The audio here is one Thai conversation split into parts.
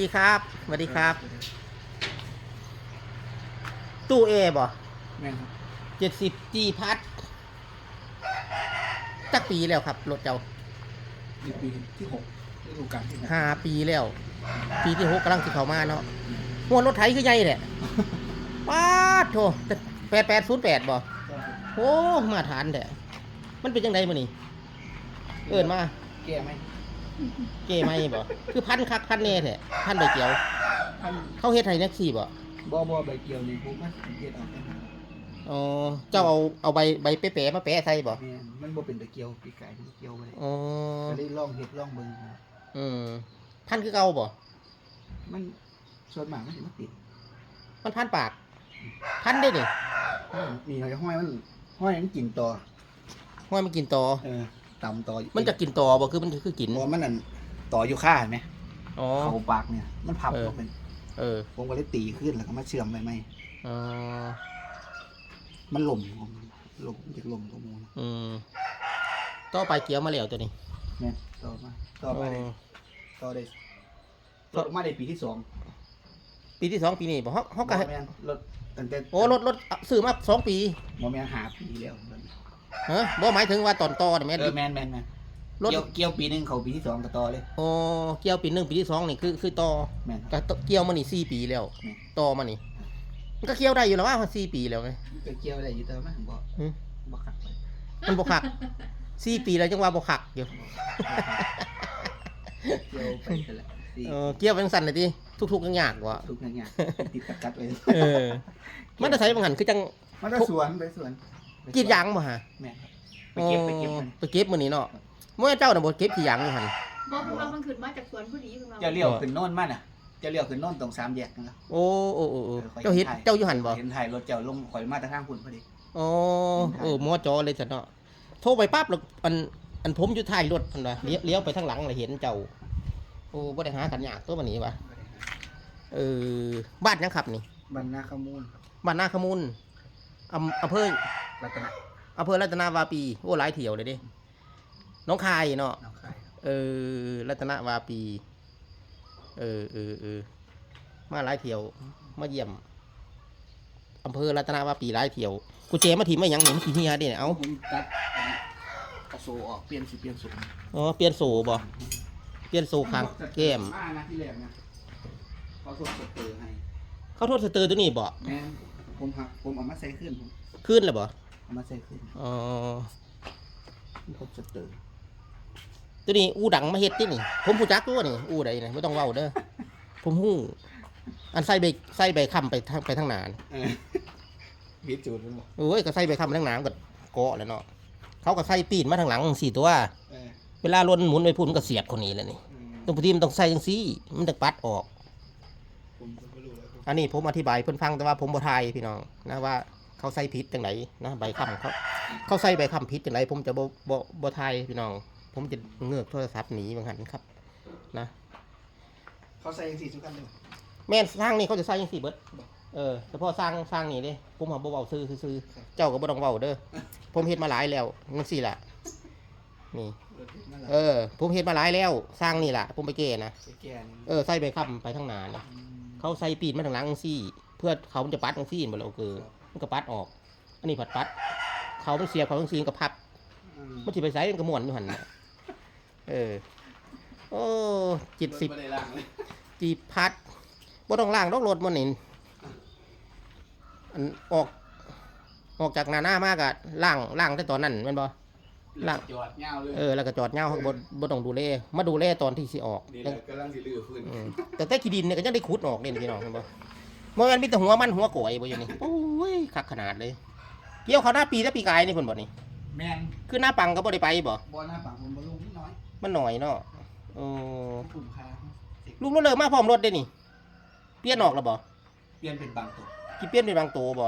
ดีครับสวัสดีครับ ตู้เอบ่แม่นครับเจ็ดสิบจีพัดจักปีแล้วครับรถเจ้านี่ปีที่หกฤดูกาลที่หกห้าปีแล้ว ปีที่หกกำลังสิเข้ามาเนาะหัวรถไถคือใหญ่แหละป้าดโถแปดแปดศูนย์แปดบ่โอ้มาทานแหละมันเป็นยังไงมื้อนี่เอิ้นมา แก้ไหม เก้ไหมบ่คือพันคักพันแน่แท้พันใบเกี่ยวท่านเขาเฮ็ดให้แท็กซี่บ่บ่บ่ใบเกี่ยวนี่ผมมันสังเกตเอาครับอ๋อเจ้าเอาเอาใบใบเป๊ะๆมาแปะใส่บ่แม่นมันบ่เป็นใบเกี่ยวปีกายที่เกี่ยวไปอ๋อก็เลยลองเฮ็ดลองเบิ่งครับอืมพันคือเก่าบ่มันส่วนมากมันสิมาติดมันพันปาก พันได้นี่นี่เขาจะห้อยมันห้อยมันกินต่อห้อยมันกินต่อเออ ต่ำต่อมันจะกินต่อบ่คือมันคือกิน เพราะมันนั่นต่ออยู่ค่าเห็นไหมอ๋อ เขาปากเนี่ย มันพับเออ ลงเป็นเออผมก็เลยตีขึ้นแล้วก็มาเชื่อมไปไหมอ๋อมันหล่มของมันหล่มจากหล่มของมันอืมต่อไปเกี่ยวมาแล้วตัวนี้แม่นต่อมาต่อมาได้อ๋อ ต่อได้รถมาได้ปีที่สองปีที่สองปีนี้บ่เฮาเฮาก็บ่แม่นรถตั้งแต่โอ้รถรถซื้อมาสองปี บ่แม่นหาปีแล้ว ฮะบ่หมายถึงว่าตอนต่อน่ะแม่นเออแม่นแม่นแม่นรถเกี่ยวเกี่ยวปีหนึงเขาปีที่สองก็ต่อเลย โอ้เกี่ยวปีหนึ่งปีที่สองนี่คือคือต่อแม่นก็ต่อเกี่ยวมานี่สี่ปีแล้วแม่น ต่อมานี่มันก็เกี่ยวได้อยู่แล้วว่ามันสี่ปีแล้วไงก็เกี่ยวได้อยู่แต่ว่ามันบ่หึบ่ขัดไปมันบ่คักสี่ปีแล้วจังว่าบ่คักอยู่เกี่ยวไปซะแล้วสิเออเกี่ยวเป็นสั่นเลยทีทุกๆยังยากกว่าทุกอย่างอย่างติดกัดกัดไว้เออมันจะใช้บางหันคือจังมันก็สวนไปสวน กรีดยางบ่ฮะแม่นไปเก็บไปเก็บมัน ไปเก็บมื้อนี้เนาะเมื่อเจ้าน่ะบ่เก็บขี้ยางอยู่หั่นบอกพวกเรามันขึ้นมาจากสวนผู้ดีพวกเราจะเลี้ยวขึ้นโน่นมาน่ะ จะเลี้ยวขึ้นโน่นตรงสามแยกนะครับโอ้โอ้โอ้โอ้เจ้าเฮ็ดเจ้าอยู่หั่นบ่เห็นถ่ายรถเจ้าลงข่อยมาแต่ทางคุณพอดีโอ้โอ้หมอจอเลยซั่นเนาะโทรไปปั๊บแล้วอันอันผมอยู่ท้ายรถเพิ่นว่าเลี้ยวเลี้ยวไปทางหลังแล้วเห็นเจ้า โอ้บ่ได้หากันยากตัวบัดนี้วะเออบ้านหยังครับนี่ บรรณาขมูลครับบ้านนาขมุน อำอำเภอรัตนะอำเภอรัตนาวาปี โอ้หลายเที่ยวเลยเดิน้องคายเนาะ หนองคายครับเออ รัตนวาปี เออเออเออมาหลายเที่ยว มาเยี่ยมอำเภอรัตนวาปีหลายเที่ยว กูเจมาทีไม่ยังหนึ่งทีเฮียเดิเอาผมตัดกระโซออกเปลี่ยนสิเปลี่ยนสุดอ๋อเปลี่ยนโซ่บ่เปลี่ยนโซ่ข้างแก้ม มานะที่แรกนะเขาส่งสเตอร์ให้ เขาโทษสเตอร์ตัวนี้บ่แม่น ผมหักผมเอามาใส่ขึ้นผมขึ้นแล้วบ่เอามาใส่ขึ้นอ๋อผมสเตอร์ตัวนี้อูดังมาเฮ็ดตินี่ผมผู้จักตัวนี่อูใดนี่ไม่ต้องเว้าเด้อผมฮู้อันใส่ใบใส่ใบคำไปทางไปทางหนานเออพิจูดมันบอกโอ้ยก็ใส่ใบคำไปทางหนานก็เกาะแล้วเนาะเขาก็ใส่ปีนมาทางหลังสี่ตัวเออเวลาลนหมุนไปพุ่นมันก็เสียบคนนี้แหล้วนี่อืมตรงพอดีมันต้องใส่จังซี่ มันต้องปัดออก ผม อันนี้ผมอธิบายเพิ่นฟังแต่ว่าผมบ่ทายพี่น้องนะว่าเขาใส่ผิดจังไดนะใบคำเขาเขาใส่ใบคำผิดจังไดผมจะบ่บ่บ่ทายพี่น้อง ผมจะเงือกโทรศัพท์หนีบางหันครับ นะ เขาใส่สีสุกันเลยแม่นสร้างนี่เขาจะใส่จังซี่เบิดเออแต่พอสร้างสร้างนี่เด้ผมหาบ่เว้าซื่อซื่อๆเจ้าก็บ่ต้องเว้าเด้อผมเฮ็ดมาหลายแล้วจังซี่ล่ะนี่รถติดนั่นแหละเออ ผมเฮ็ดมาหลายแล้ว สร้างนี่ล่ะผมไปเก้นะไปแก่นี่เออใส่ใบคำไปทางหน้านี่ เขาใส่ปีนมาทางหลังจังซี่ เพื่อเขามันจะปัดจังซี่บ่แล้วคือมันก็ปัดออก อันนี้ผัดปัด เขามันเสียบเขาต้องซีนกับพับอืมมันสิไปใส่มันก็ม่วนอยู่หั่นน่ะเออ โอ้จิตสิบบ่ได้ล้างเลยจีบพัดบ่ต้องล้างดอกรถมันนี่อันออก ออกจากหน้าหน้ามากอะล้างล้างแต่ตอนนั้นแม่นบ่ ล้างจอดยาวเลยเออแล้วก็จอดเหงาเขาก็บ่บ่ต้องดูแลมาดูแลตอนที่สิออกนี่แหละกำลังสิลื้อฟื้นอืมแต่แต่ขี้ดินเนี่ยก็ยังได้ขุดออกเนี่ยพี่น้องเห็นบ่บ่แม่นมีแต่หัวมันหัวโกอยบ่อยู่นี่โอ้ยคักขนาดเลย เกี่ยวเขาหน้าปีแต่ปีกายนี่เพิ่นบ่นี่แม่นคือหน้าปังก็บ่ได้ไปบ่บ่หน้าปังผมบ่ลงนิดน้อยมันหน่อยเนาะโอ้กลุ่มค้าลูกรถเลยมาพร้อมรถได้นี่ เปลี่ยนออกแล้วบ่เปลี่ยนเป็นบางตัวกี่เปลี่ยนเป็นบางตัวบ่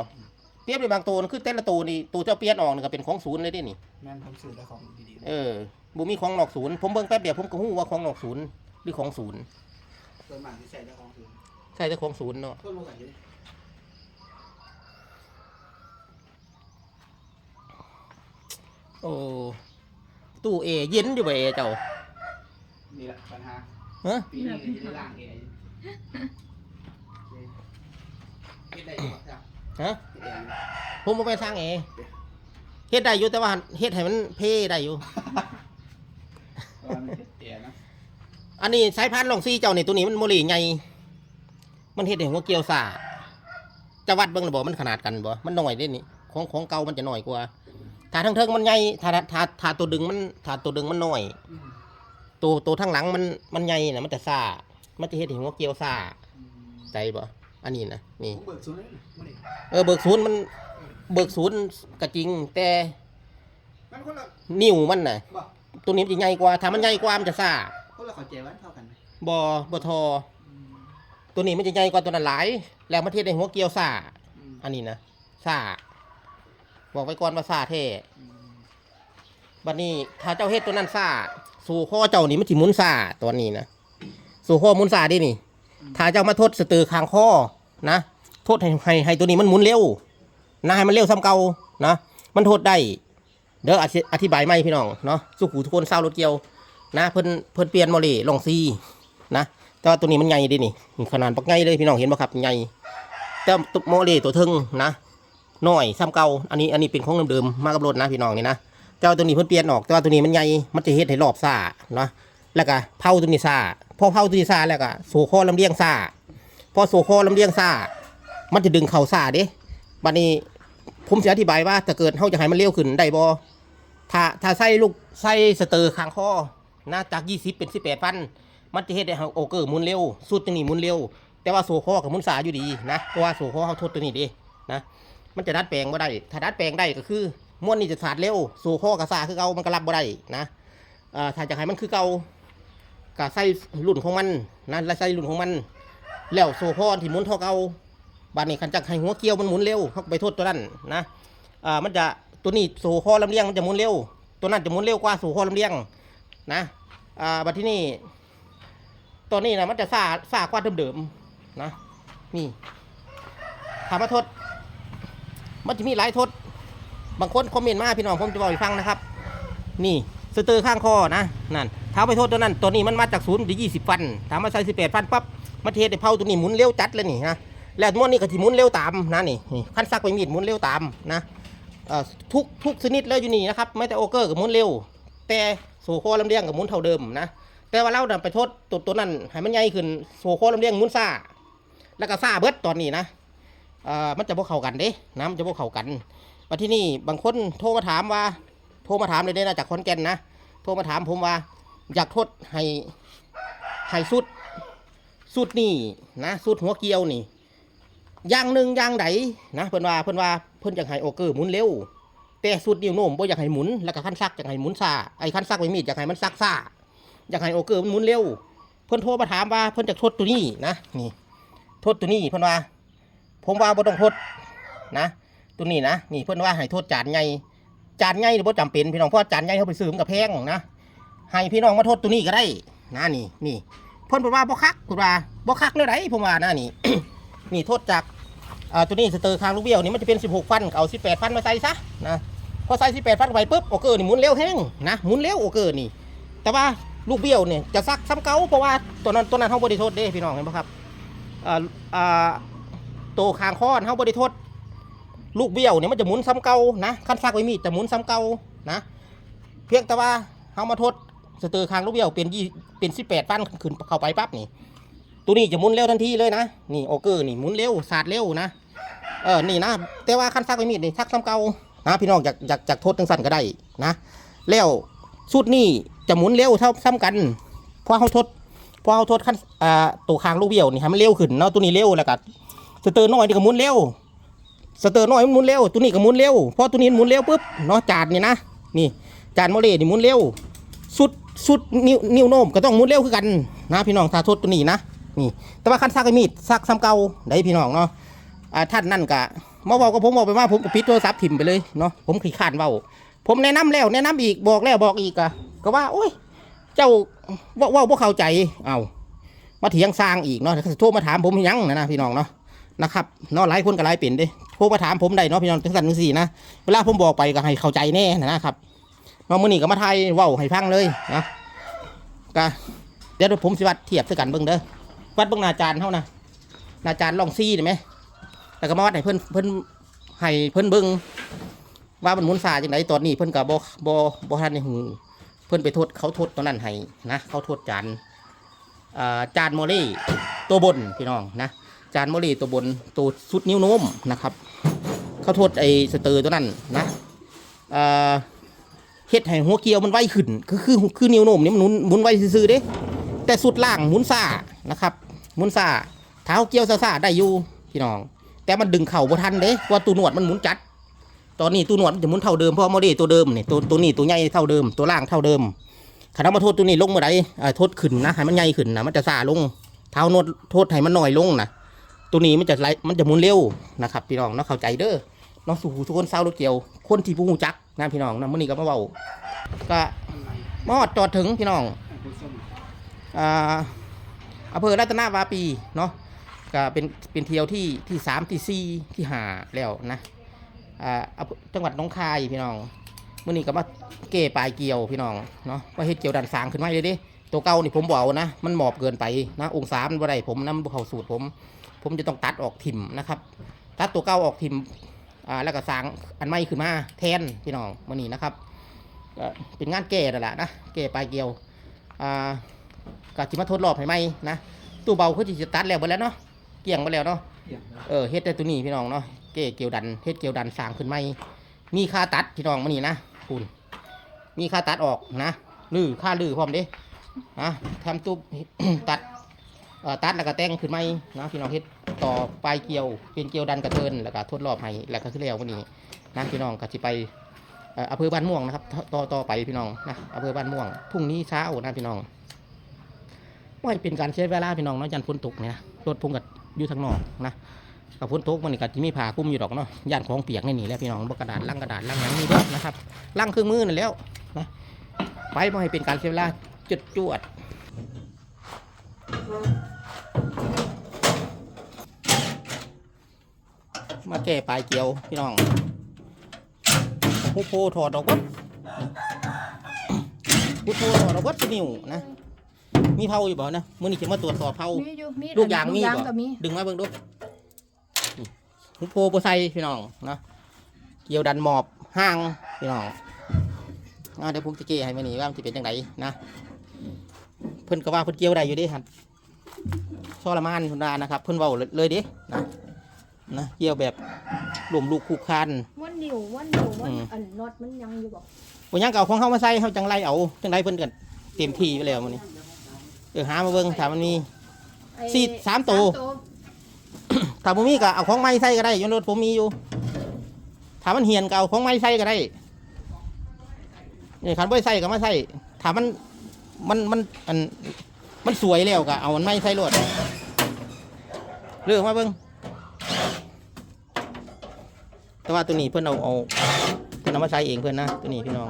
เปลี่ยนเป็นบางตัวนั่นคือแต่ละตัวนี่ตัวเจ้าเปลี่ยนออกนี่ก็เป็นของศูนย์เลยเด้นี่ แม่นผมซื้อได้ของดีเออบ่มีของนอกศูนย์ผมเบิ่งแป๊บเดียวผมก็ฮู้ว่าของนอกศูนย์หรือของศูนย์ๆส่วนมากที่ใส่ได้ของซื้อใช่แต่ของศูนย์เนาะเพิ่มบ่กันอยู่ดิโอ้ตู้เอเย็นอยู่บ่เอเจ้านี่แหละปัญหาฮะปีนี้จะได้ล้างเองเฮ็ดได้อยู่บ่จ้ะฮะเฮ็ดได้อยู่ ผมบ่ไปสร้างเอเฮ็ดได้อยู่แต่ว่าเฮ็ดให้มันเพ่ได้อยู่เพราะว่ามันเฮ็ดเตียนะอันนี้สายพันธุ์ลองซี่เจ้านี่ตัวนี้มันโมลีใหญ่ มันเฮ็ดให้หัวเกี่ยวซ่าจะวัดเบิ่งระบบมันขนาดกันบ่ มันน้อยเด้นี่ของของเก่ามันจะน้อยกว่าถ้าทั้งเทิงมันใหญ่ถ้าถ้าถ้าถ้าตัวดึงมันถ้าตัวดึงมันน้อย อืมตัวตัวทั้งหลังมันมันใหญ่น่ะมันจะซ่า มันจะเฮ็ดให้หัวเกี่ยวซ่า อืมใจบ่ อันนี้นะนี่ผมเบิกศูนย์เลยมื้อนี้เออเบิกศูนย์มันเบิกศูนย์ก็จริง แต่มันคนละนิ้วมันน่ะ บ่ตัวนี้มันจะใหญ่กว่าถ้ามันใหญ่กว่ามันจะซ่าคนละเข้าใจวันเท่ากันไหมบ่บ่ทอตัวนี้มันจะใหญ่กว่าตัวนั้นหลาย แล้วมันเทศในหัวเกี่ยวซ่าอืมอันนี้นะซ่าบอกไว้ก่อนว่าซ่าแท้อืมบัดนี้ถ้าเจ้าเฮ็ดตัวนั้นซ่าสู่ข้อเจ้านี่มันสิหมุนซ่าตัวนี้นะสู่ข้อหมุนซ่าดินี่ ถ้าเจ้ามาทดสตือคางข้อนะโทษให้ให้ให้ตัวนี้มันหมุนเร็วนะให้มันเร็วซ้ำเก่านะมันโทษได้ เดี๋ยวอธิอธิบายไหมพี่น้องเนาะสุขูทุกคนเศร้ารถเกี่ยว นะเพิ่นเพิ่นเปลี่ยนโมเลลองซีนะแต่ว่าตัวนี้มันใหญ่ดินี่นี่ขนาดปักใหญ่เลยพี่น้องเห็นบ่ครับใหญ่แต่ตัวโมเลตัวทึงนะน้อยซ้ำเก่าอันนี้อันนี้เป็นของเดิมๆมากับรถนะพี่น้องนี่นะแต่ว่าตัวนี้เพิ่นเปลี่ยนออกแต่ว่าตัวนี้มันใหญ่มันจะเฮ็ดให้รอบซ่าเนาะ แล้วก็เผาตัวนี้ซาพอเผาตัวนี้ซาแล้วก็โซคอลำเลียงซาพอโซคอลำเลียงซามันจะดึงเข่าซาเด้บัดนี้ผมจะอธิบายว่าถ้าเกิดเฮาจะให้มันเร็วขึ้นได้บ่ถ้าถ้าใส่ลูกใส่สเตอร์ข้างคอนะจาก20เป็น18พัน มันจะเฮ็ดให้เฮาโอเกอร์หมุนเร็วสุดจังนี้หมุนเร็ว แต่ว่าโซคอกับหมุนสาอยู่ดีนะเพราะว่าโซคอเฮาทดตัวนี้เดินะมันจะดัดแปลงบ่ได้ ถ้าดัดแปลงได้ก็คือม้วนนี่จะสาดเร็วโซคอกับสาคือเก่ามันก็รับบ่ได้นะอ่าถ้าจะให้มันคือเก่า ก็ใส่รุ่นของมันนะและใส่รุ่นของมัน แล้วโซคอที่หมุนเท่าเก่าบาดนี้คันจักให้หัวเกี่ยวมันหมุนเร็วเฮาไปโทษตัวนั้นนะอ่ามันจะตัวนี้โซคอลำเลียงมันจะหมุนเร็ว ตัวนั้นจะหมุนเร็วกว่าโซคอลำเลียงนะอ่าบัดที่นี่ตัวนี้นะมันจะซ่าซ่ากว่าเดิมๆนะนี่ถามว่าทดมันจะมีหลายทดบางคนคอมเมนต์มาพี่น้องผมจะบอกให้ฟังนะครับ นี่สเตอร์ข้างคอนะนั่น ถามไปโทษตัวนั้นตัวนี้มันมาจากศูนย์ถึงยี่สิบฟันถามมาใส่สิบแปดฟันปั๊บมาเทศไอ้เผาตัวนี้หมุนเร็วจัดเลยนี่นะแล้วม้วนนี่ก็ที่หมุนเร็วตามนะนี่ขั้นซักไปมีดหมุนเร็วตามนะทุกทุกชนิดเลยอยู่นี่นะครับไม่แต่โอเกอร์กับหมุนเร็ว แต่โซโคลำเลียงกับหมุนเท่าเดิมนะแต่ว่าเราไปโทษตัวตัวนั้นให้มันใหญ่ขึ้นโซโคลำเลียงหมุนซ่าแล้วก็ซ่าเบิดตอนนี้นะอ่อมันจะพวกเขากันเด้นะมันจะพวกเขากันมาที่นี่บางคนโทรมาถามว่า โทรมาถามเลยเด้นะจากคอนแก่นนะโทรมาถามผมว่า อยากโทษให้ให้สุดสุดนี่นะสุดหัวเกียวนี่อย่างหนึ่งอย่างใดนะเพิ่นว่าเพิ่นว่าเพิ่นอยากให้โอเกอร์หมุนเร็วแต่สุดนิ้วโน้มบ่อยากให้หมุนแล้วก็ขั้นซักอยากให้หมุนซ่าไอ้ขั้นซักไว้มีดอยากให้มันซักซ่าอยากให้โอเกอร์มันหมุนเร็วเพิ่นโทรมาถามว่าเพิ่นจะโทษตัวนี้นะนี่โทษตัวนี้เพิ่นว่า ผมว่าบ่ต้องโทษนะตัวนี้นะนี่เพิ่นว่าให้โทษจานใหญ่จานใหญ่นี่บ่จำเป็นพี่น้องเพราะว่าจานใหญ่เขาไปซื้อมันกับแพงนะ ให้พี่น้องมาโทษตัวนี้ก็ได้นะนี่นี่เพิ่นบอกว่าบ่คักเพิ่นว่าบ่คักเลยไดผมว่านะนี่ นี่โทษจากอ่าตัวนี้สเตอร์คางลูกเบี้ยวนี่มันจะเป็น 16 ฟันเอา 18 ฟันมาใส่ซะนะพอใส่ 18 ฟันไปปุ๊บโอเกอร์นี่หมุนเร็วแห้งนะหมุนเร็วโอเกอร์นี่ แต่ว่าลูกเบี้ยวเนี่ยจะซักซ้ำเก่าเพราะว่าตัวนั้นตัวนั้นเขาบริโทษเด้พี่น้องเห็นปะครับอ่าอ่าตัวคางค้อนเขาบริโทษลูกเบี้ยวเนี่ยมันจะหมุนซ้ำเก่านะคันซักไว้มีดจะหมุนซ้ำเก่านะ เพียงแต่ว่าเฮามาทด สเตอร์คางลูกเบี้ยวเป็นยี่เป็นสิบแปดปั้นขึ้นเข้าไปปั๊บนี่ ตัวนี้จะหมุนเร็วทันทีเลยนะนี่โอเกอร์นี่หมุนเร็วสาดเร็วนะเออนี่นะแต่ว่าคันซักไว้มีดนี่ซักซ้ำเก่านะพี่น้องอยากอยากอยากทดจังสั่นก็ได้นะแล้วสุดนี่จะหมุนเร็วเท่าซ้ำกันพราะเขาทดพราะเขาทดขั้นอ่าตัวคางลูกเบี้ยวนี่ให้มันเร็วขึ้นเนาะตัวนี้เร็วแล้วก็สเตอร์น้อยนี่ก็หมุนเร็วสเตอร์น้อยมันหมุนเร็วตัวนี้ก็หมุนเร็วพอตัวนี้หมุนเร็วปุ๊บเนาะจานนี่นะนี่จานโมเลนี่หมุนเร็วสุด สุดนิ้วนิ้วโน้มก็ต้องมุนเร็วคือกันนะพี่น้องถ้าทดตัวนี้นะนี่ แต่ว่าคันซักไอ้มีดซักซ้ำเก่าได้พี่น้องเนาะอ่าท่านนั่นกะมาบอกกับผมบอกไปว่าผมก็ปิดโทรศัพท์ถิ่มไปเลยเนาะผมขี้ขานเว้าผมแนะนำแล้วแนะนำอีกบอกแล้วบอกอีกอะก็ว่าโอ้ยเจ้าว่าว่าเข้าใจเอามาเถียงสร้างอีกเนาะโทรมาถามผมยังนะนะพี่น้องเนาะนะครับเนาะหลายคนก็หลายเป็นเด้โทรมาถามผมได้เนาะพี่น้องทั้งสันทั้งสี่นะเวลาผมบอกไปก็ให้เข้าใจแน่นะครับ นาะมื้อนี้ก็มาไทยเว้าให้ฟังเลยนะก็เดี๋ยวผมสิวัดเทียบด้วยกันเบิ่งเด้อวัดเบิ่งนาจานเท่านะนาจานลองซี่ได้ไหมแล้วก็มาวัดให้เพิ่นเพิ่นให้เพิ่นเบิ่งว่ามันมุนซาจังไดตอนนี้เพิ่นก็บ่บ่บ่ทันได้หูเพื่อนไปโทษเขาโทษตอนนั้นให้นะเขาโทษจานจานโมลี่ตัวบนพี่น้องนะจานโมลี่ตัวบนตัวสุดนิ้วโน้มนะครับ เขาโทษไอ้สเตอร์ตัวนั้นนะอ่า เฮ็ดให้หัวเกียวมันไวขึ้นคือคือคือนิ้วโน้มนี่มันหมุนหมุนไวซื่อๆเด้ แต่สุดล่างหมุนซ่านะครับหมุนซ่าเท้าเกียวซ่าๆได้อยู่พี่น้อง แต่มันดึงเข่าบ่ทันเด้ว่าตัวหนวดมันหมุนจัด ตอนนี้ตัวหนวดมันจะหมุนเท่าเดิมเพราะโมเดลตัวเดิมนี่ตัวตัวนี้ตัวใหญ่เท่าเดิมตัวล่างเท่าเดิมขณะมาโทษตัวนี้ลงเมื่อใดอ่าโทษขึ้นนะให้มันใหญ่ขึ้นนะมันจะซ่าลงเท้าโนดโทษให้มันหน่อยลงนะตัวนี้มันจะไหลมันจะหมุนเร็วนะครับพี่น้องเนาะเข้าใจเด้อ น้องสู่หูทุกคนเศร้ารถเกี่ยว คนที่ผู้หูจักนะพี่น้องนะมื่อนี้ก็มาเบาก็มอดจอดถึงพี่น้องอ่าอำเภอรัตนาวาปีเนาะก็เป็นเป็นเที่ยวที่ที่สามที่สี่ที่ห้าแล้วนะอ่าจังหวัดน้องคายพี่น้องมื่อนี้ก็มาเก้ปลายเกี่ยวพี่น้องเนาะว่าเฮ็ดเกี่ยวดันสางขึ้นมาเลยดิตัวเก่านี่ผมบอกนะ มันหมอบเกินไปนะ องศามันบ่ได้ผมนะมันเข้าสูตรผม ผมจะต้องตัดออกถิ่มนะครับ ตัดตัวเก่าออกถิ่ม อ่าแล้วก็สางอันใหม่ขึ้นมาแทนพี่น้องมื่อนี้นะครับก็เป็นงานแก่นั่นแหละนะแก่ปลายเกี่ยวอ่าก็จิมาทดรอบให้ไหมนะตู้เบาคือสิจะตัดแล้วไปแล้วเนาะเกี่ยงไปแล้วเนาะเออเฮ็ดแต่ตัวนี้พี่น้องเนาะเก้เกี่ยวดันเฮ็ดเกี่ยวดันสร้างขึ้นใหม่มีค่าตัดพี่น้องมานี่นะคุณมีค่าตัดออกนะลือค่าลือพร้อมเด้นะทำตุ๊บตัดเอ่อ ตัดแล้วก็แต่งขึ้นใหม่นะพี่น้องเฮ็ดต่อปลายเกี่ยวเป็นเกี่ยวดันกระเทินแล้วก็ทดรอบให้แล้วก็คือแล้ววันนี้นะพี่น้องก็สิไปอำเภอบ้านม่วงนะครับต่อต่อไปพี่น้องนะอำเภอบ้านม่วงพรุ่งนี้เช้านะพี่น้องว่าเป็นการใช้เวลาพี่น้องเนาะยันฝนตกเนี่ยนะรถพุ่งกับอยู่ทางนอกนะกับฝนตกมันนี่ก็จะมีผ้าคลุมอยู่ดอกเนาะย่านของเปียกในนี่แหล้วพี่น้องบกระดาษลังกระดาษลังหยังนี่เด้อนะครับลังเครื่องมือนั่นแล้วนะไปบ่ให้เป็นการเสียเวลาจุดจวด มาแก้ปลายเกี่ยวพี่น้องผู้โพถอดออกวัดผู้โพถอดออกวัดสินิ้วนะ มีเผาอยู่บ่นะมื้อนี้จะมาตรวจสอบเผามีอยู่มีลูกยางมีลูกยางบ่ก็มีดึงมาเบิ่งดูหุบโพโปไซพี่น้องนะเกี่ยวดันหมอบห้างพี่น้องอ่าเดี๋ยวผมจะเกี่ยให้มานี่ว่ามันจะเป็นยังไงนะ เพิ่นก็ว่าเพิ่นเกี่ยวได้อยู่เดิครับ ทรมานคุณดานะครับ เพิ่นเว้าเลยเดินะนะเกี่ยวแบบรวมลูกคู่คานม้วนนิ้วม้วนนิ้วม้วนอืมอันน็อตมันยังอยู่บ่วันยังเก่าของเขามาใส่เขาจังไรเอาจังไรเพิ่นกันเต็มที่ไปแล้วมันนี่เออหามาเบิ่งถามมันมีไอ้สี่สามตัวถ้าผมมีก็เอาของไม้ใส่ก็ได้อยนรถผมมีอยู่ถ้ามันเหียนก็เอาของไม้ใส่ก็ได้นี่ขันบ่ใส่ก็มาใส่ถ้ามันมันมันอัน มันสวยแล้วก็เอามันไม้ใส่รถเรื่องมาเบิ่งแต่ว่าตัวนี้เพื่อนเอาเอาเพื่อนเอามาใส่เองเพื่อนนะตัวนี้พี่น้อง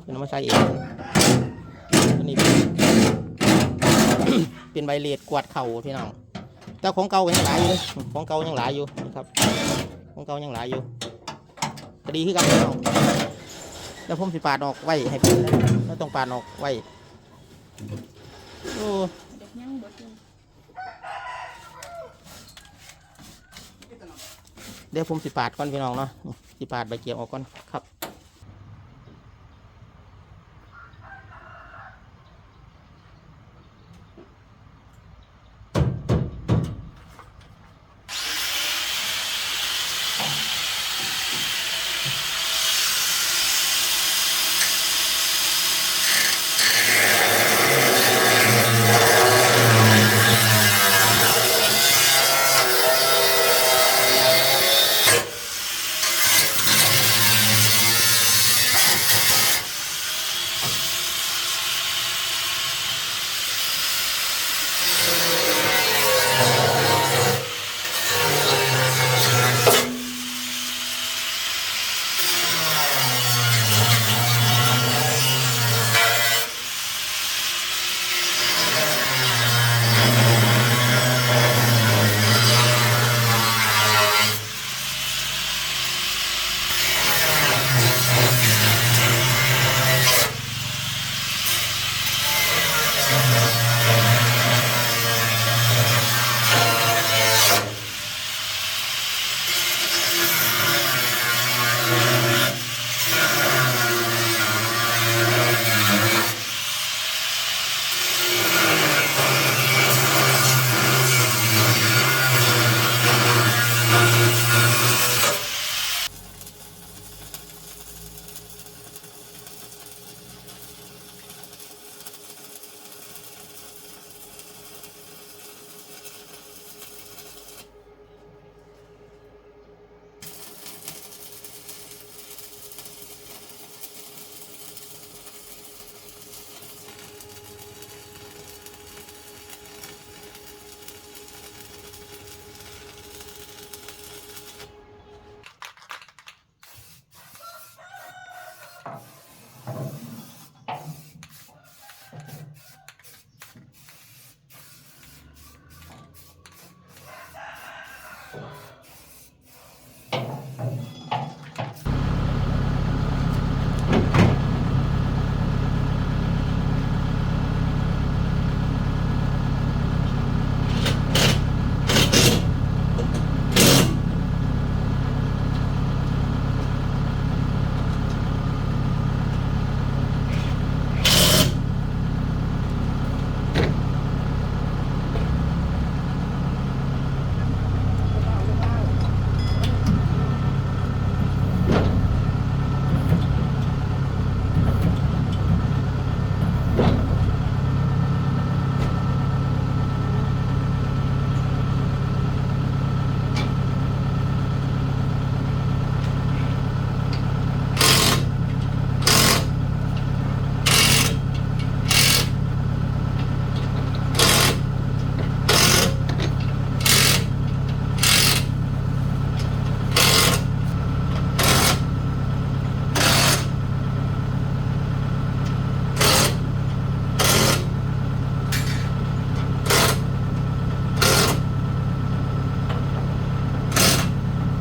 เพื่อนเอามาใส่เองตัวนี้เป็นเป็นใบเลดกวาดเข่าพี่น้องแต่ของเก่ายังหลายอยู่เลยของเก่ายังหลายอยู่นะครับของเก่ายังหลายอยู่ก็ดีขึ้นกันพี่น้องแล้วผมสิปาดออกไว้ให้เพื่อนแล้วต้องปาดออกไว้ โอ้เด็กยังบ่กินเดี๋ยวผมสิปาดก่อนพี่น้องเนาะสิปาดใบเกียวออกก่อนครับ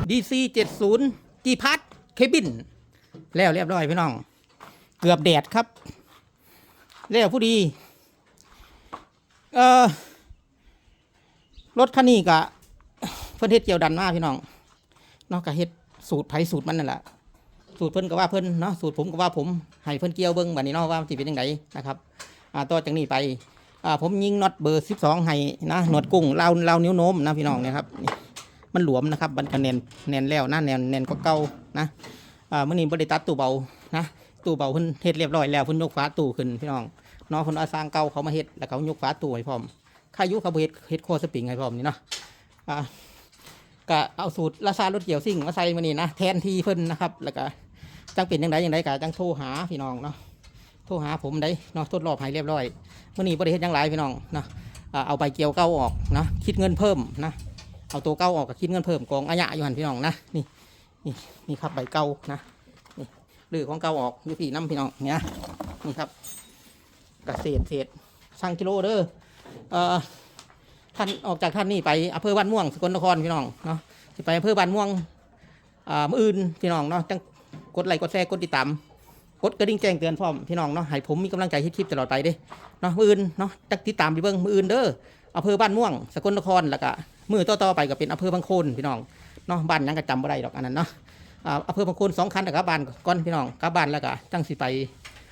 DC 70 G พัดเคบิน แล้วเรียบร้อยพี่น้อง เกือบแดดครับ แล้วผู้ดี เอ่อ รถคันนี้กะเพิ่นเฮ็ดเกี่ยวดันมากพี่น้องเนาะกะเฮ็ดสูตรไผสูตรมันนั่นแหละสูตรเพิ่นก็ว่าเพิ่นเนาะสูตรผมก็ว่าผมให้เพิ่นเกี่ยวเบิ่งแบัดนี้เนาะว่ามันสิเป็นจังไดนะครับอ่าต่อจากนี้ไปอ่าผมยิงน็อตเบอร์ 12ให้นะหนวดกุ้งลาวลาวนิ้วโน้มนะพี่น้องเนี่ยครับ มันหลวมนะครับมันก็แน่นแน่นแล้วนะแน่นแน่นก็เก่านะอ่ามื้อนี้บ่ได้ตัดตู้เบานะตู้เบาเพิ่นเฮ็ดเรียบร้อยแล้วเพิ่นยกฝาตู้ขึ้นพี่น้องเนาะเพิ่นเอาสร้างเก่าเขามาเฮ็ดแล้วเขายกฝาตู้ให้พร้อมค่ายุเขาเฮ็ดเฮ็ดโคสปริงให้พร้อมนี่เนาะอ่าก็เอาสูตรราซารถเกี่ยวซิ่งมาใส่มานี่นะแทนที่เพิ่นนะครับ แล้วก็จังเป็นจังไดจังไดก็จังโทรหาพี่น้องเนาะโทรหาผมได้เนาะทดรอบให้เรียบร้อยมื่อนี้บริเฮ็ดยังหลายพี่น้องนะเอาใบเกี่ยวเก้าออกนะคิดเงินเพิ่มนะ เอาตัวเก้าออกก็คิดเงินเพิ่มกองอาญะอยู่หันพี่น้องนะนี่นี่นี่ครับใบเก้านะนี่หรือของเก้าออกอยู่พี่น้ำพี่น้องเนี่ยนี่ครับกเศษเศษสั่งกิโลเด้อเอ่อท่านออกจากท่านนี่ไปอำเภอบ้านม่วงสกลนครพี่น้องเนาะสิไปอำเภอบ้านม่วงอ่ามื่ออื่นพี่น้องเนาะจังกดไลค์กดแชร์กดติดตามกดกระดิ่งแจ้งเตือนพร้อมพี่น้องเนาะให้ผมมีกำลังใจเฮ็ดคลิปตลอดไปเด้เนาะมืออื่นเนาะจักติดตามไปเบิ่งมืออื่นเด้อ อำเภอบ้านม่วง สกลนครแล้วก็มือต่อๆไปก็เป็นอำเภอบางโคนพี่น้องเนาะบ้านยังก็จำบ่ได้ดอกอันนั้นเนาะอำเภอบางคนสองคันแต่กับบ้านก่อนพี่น้องกับบ้านแล้วก็จังสิไป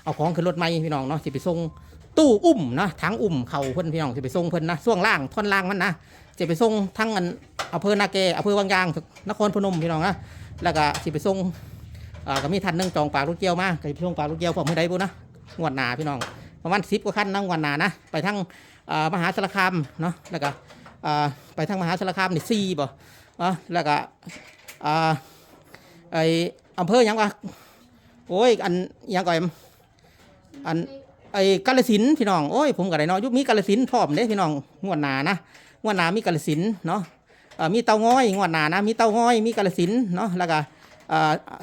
เอาของขึ้นรถใหม่พี่น้องเนาะสิไปส่งตู้อุ้มนะถังอุ้มเข่าเพิ่นพี่น้องสิไปส่งเพิ่นนะช่วงล่างท่อนล่างมันนะจะไปส่งทั้งอันอำเภอนาเกอำเภอบางยางนครพนมพี่น้องนะแล้วก็สิไปส่งก็มีท่านนึงจองปลากลูกเกียวมาก็ไปส่งปลากลูกเกียวผมไม่ได้บุนะงวดหนาพี่น้องประมาณ10กว่าคันนะงวดหนานะไปทั้ง มหาสารคามเนาะแล้วก็ไปทางมหาสารคามนี่4บ่อะแล้วก็ไออำเภอยังวะโอ้ยอันยังก่อนอันไอกาลสินพี่น้องโอ้ยผมก็ได้เนาะยุคมีกาลสินพร้อมเด้พี่น้องงวดหนานะงวดหนามีกาลสินเนาะมีเตาง้อยงวดหนานะมีเตาง้อยมีกาลสินเนาะแล้วก็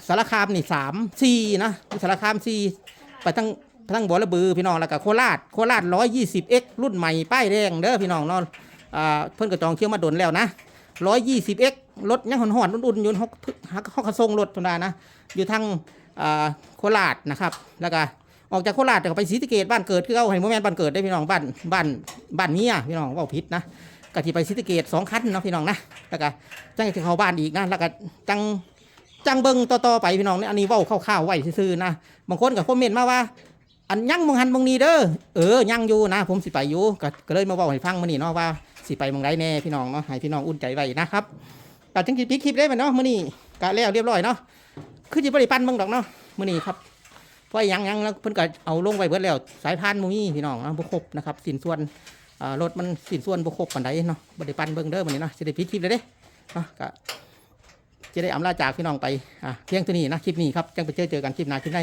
สารคามนี่สามสี่นะสารคามสี่ไปทั้ง ทั้งบัวระบือพี่น้องแล้วก็โคราชโคราชร้อยยี่สิบเอ็กรุ่นใหม่ป้ายแดงเด้อพี่น้องเนาะอ่าเพิ่นก็จองเที่ยวมาดนแล้วนะร้อยยี่สิบเอ็กรถยังหอนๆอุ่นๆอยู่ฮอกฮอกกระทรงรถธรรมดานะอยู่ทางอ่าโคราชนะครับแล้วก็ออกจากโคราชก็ไปศรีสะเกดบ้านเกิดคือเอาให้โมแมนบ้านเกิดได้พี่น้องบ้านบ้านบ้านเมียพี่น้องว่าผิดนะก็ที่ไปศรีสะเกดสองคันเนาะพี่น้องนะแล้วก็จังจะเข้าบ้านอีกนะแล้วก็จังจังเบิงต่อๆไปพี่น้องเนี่ยอันนี้ว้าคร่าวๆไว้ซื่อๆนะบางคนก็คอมเมนต์มาว่า อันยังมองหันมองนี้เด้อเออยังอยู่นะ ผมสิไปอยู่ก็เลยมาเว้าให้ฟังมื้อนี้เนาะว่าสิไปมองไรแน่พี่น้องเนาะให้พี่น้องอุ่นใจไว้นะครับก็จังสิปิคลิปได้ไหมเนาะมื้อนี้ก็แล้วเรียบร้อยเนาะคือสิบ่ได้ปั่นเบิ่งดอกเนาะมื้อนี้ครับเพราะยังยังแล้วเพิ่นก็เอาลงไว้เบิดแล้วสายพานบ่มีพี่น้องนะบ่ครบนะครับสินส่วนรถมันสินส่วนบ่ครบปานใดเนาะบ่ได้ปั่นเบิ่งเด้อมื้อนี้เนาะสิได้ปิคลิปเลยเด้เนาะก็จะได้อำลาจากพี่น้องไปอะเพียงเท่านี้นะคลิปนี้ครับจังไปเจอเจอกันคลิปหน้าคลิปใน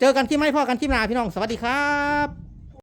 เจอกันคลิปไม่พ่อกันคลิปหน้าพี่น้องสวัสดีครับ